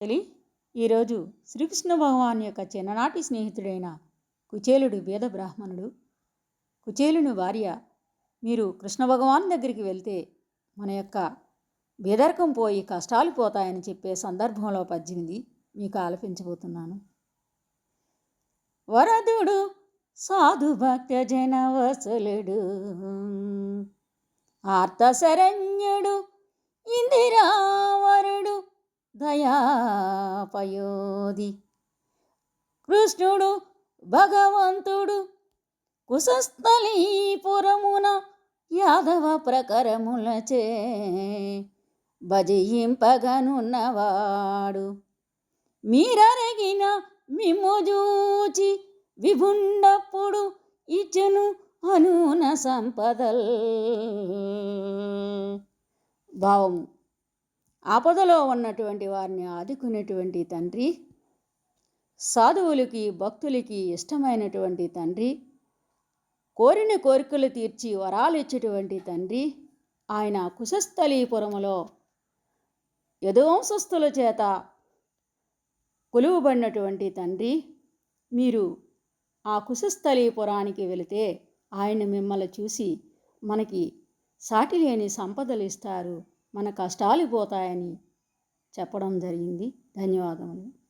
తొలి ఈరోజు శ్రీకృష్ణ భగవాన్ యొక్క చిన్ననాటి స్నేహితుడైన కుచేలుడు బీద బ్రాహ్మణుడు. కుచేలుని భార్య మీరు కృష్ణ భగవాన్ దగ్గరికి వెళ్తే మన యొక్క బేదరికం పోయి కష్టాలు పోతాయని చెప్పే సందర్భంలో పద్దెనిమిది మీకు ఆలపించబోతున్నాను. వరదుడు సాధు భక్త జన ఆర్త ఆర్తశరణ్యుడు ఇందిరావ దయాపయోధి. కృష్ణుడు భగవంతుడు కుశస్థలీపురమున యాదవ ప్రకరములచే భజయింపగనున్నవాడు మీరరగిన మిమ్ము జూచి విభుండప్పుడు ఇచ్చును అనున సంపదల్. భావము. ఆపదలో ఉన్నటువంటి వారిని ఆదుకునేటువంటి తండ్రి సాధువులకి భక్తులకి ఇష్టమైనటువంటి తండ్రి కోరిన కోరికలు తీర్చి వరాలు ఇచ్చేటువంటి తండ్రి ఆయన కుశస్థలీపురములో యదువంశస్థుల చేత కొలువబడినటువంటి తండ్రి మీరు ఆ కుశస్థలీపురానికి వెళితే ఆయన మిమ్మల్ని చూసి మనకి సాటిలేని సంపదలు ఇస్తారు. మన కష్టాలు పోతాయని చెప్పడం జరిగింది. ధన్యవాదములు.